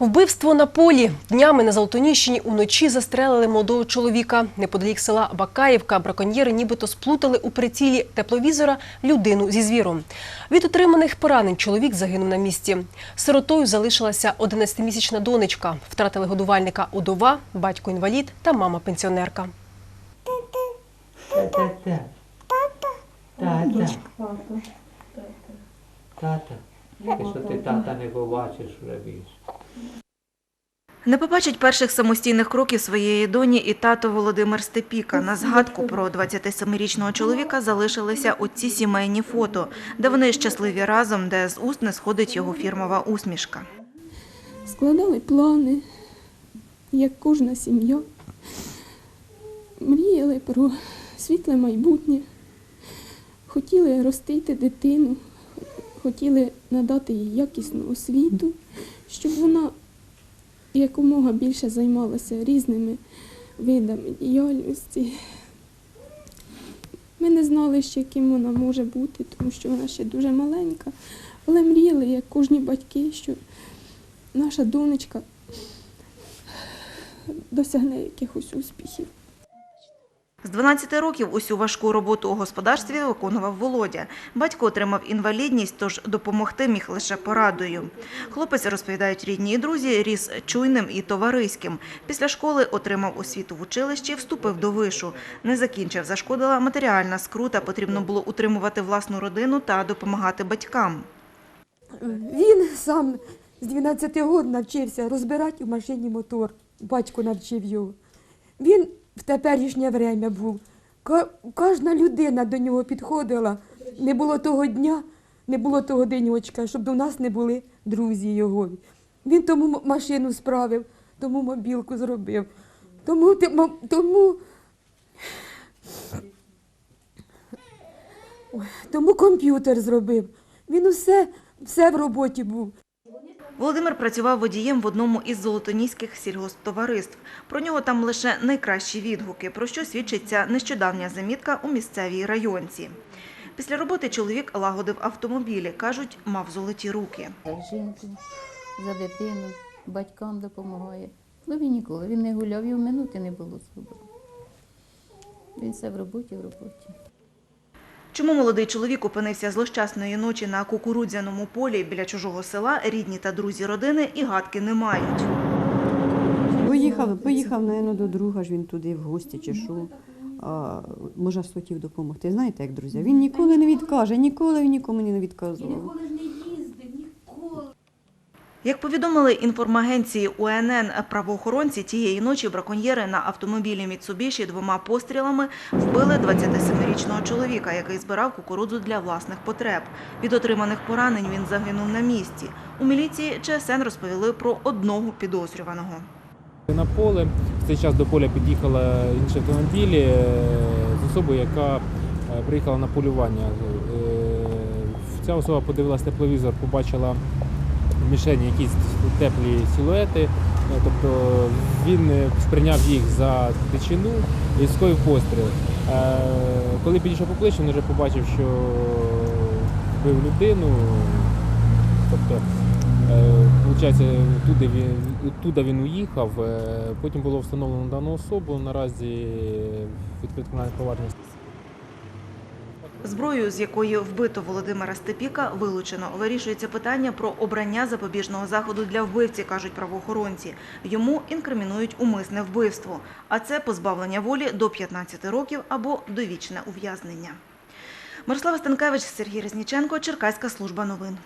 Вбивство на полі. Днями на Золотоніщині уночі застрелили молодого чоловіка. Неподалік села Бакаївка браконьєри нібито сплутали у прицілі тепловізора людину зі звіром. Від отриманих поранень чоловік загинув на місці. Сиротою залишилася 11-місячна донечка. Втратили годувальника удова, батько-інвалід та мама-пенсіонерка. Та-та-та. Тата. Тата. Ти що ти тата не побачиш вже більше. Не побачить перших самостійних кроків своєї доні і тато Володимир Степіка. На згадку про 27-річного чоловіка залишилися оці сімейні фото, де вони щасливі разом, де з уст не сходить його фірмова усмішка. складали плани, як кожна сім'я. Мріяли про світле майбутнє, хотіли ростити дитину, хотіли надати їй якісну освіту, щоб вона якомога більше займалася різними видами діяльності. Ми не знали ще, ким вона може бути, тому що вона ще дуже маленька, але мріяли, як кожні батьки, що наша донечка досягне якихось успіхів. З 12 років усю важку роботу у господарстві виконував Володя. Батько отримав інвалідність, тож допомогти міг лише порадою. Хлопець, розповідають рідні і друзі, ріс чуйним і товариським. Після школи отримав освіту в училищі, вступив до вишу. Не закінчив, зашкодила матеріальна скрута, потрібно було утримувати власну родину та допомагати батькам. Він сам з 12 років навчився розбирати у машині мотор. Батько навчив його. Він в теперішнє время був. Кожна людина до нього підходила. Не було того дня, не було того денечка, щоб до нас не були друзі його. Він тому машину справив, тому мобілку зробив. Тому, тому, тому комп'ютер зробив. Він усе, все в роботі був. Володимир працював водієм в одному із золотоніських сільгосптовариств. Про нього там лише найкращі відгуки, про що свідчить ця нещодавня замітка у місцевій районці. Після роботи чоловік лагодив автомобілі. Кажуть, мав золоті руки. За жінку, за дитину, батькам допомагає. Ну він ніколи, він не гуляв, його минути не було свободи. Він все в роботі, в роботі. Чому молодий чоловік опинився злощасної ночі на кукурудзяному полі біля чужого села, рідні та друзі родини і гадки не мають. Поїхав, поїхав, мабуть, до друга ж він туди в гості чи що. А, може, хотів допомогти. Знаєте, як друзі, він ніколи не відкаже, ніколи він нікому не відказував. Як повідомили інформагенції УНН правоохоронці, тієї ночі браконьєри на автомобілі Міцубіші двома пострілами вбили 27-річного чоловіка, який збирав кукурудзу для власних потреб. Від отриманих поранень він загинув на місці. У міліції ЧСН розповіли про одного підозрюваного. На поле в цей час до поля під'їхала інші автомобілі е, з особою, яка е, приїхала на полювання. Е, Ця особа подивилась тепловізор, побачила мішені якісь теплі силуети, е, тобто він е, сприйняв їх за дичину і скоїв постріл. Е, Коли підійшов поближче, він вже побачив, що вбив людину. Тобто Получається, туди він, туди він уїхав. Потім було встановлено дану особу. Наразі кримінальне провадження. Зброю, з якої вбито Володимира Степіка, вилучено. Вирішується питання про обрання запобіжного заходу для вбивці, кажуть правоохоронці. Йому інкримінують умисне вбивство, а це позбавлення волі до 15 років або довічне ув'язнення. Мирослава Станкевич, Сергій Резніченко, Черкаська служба новин.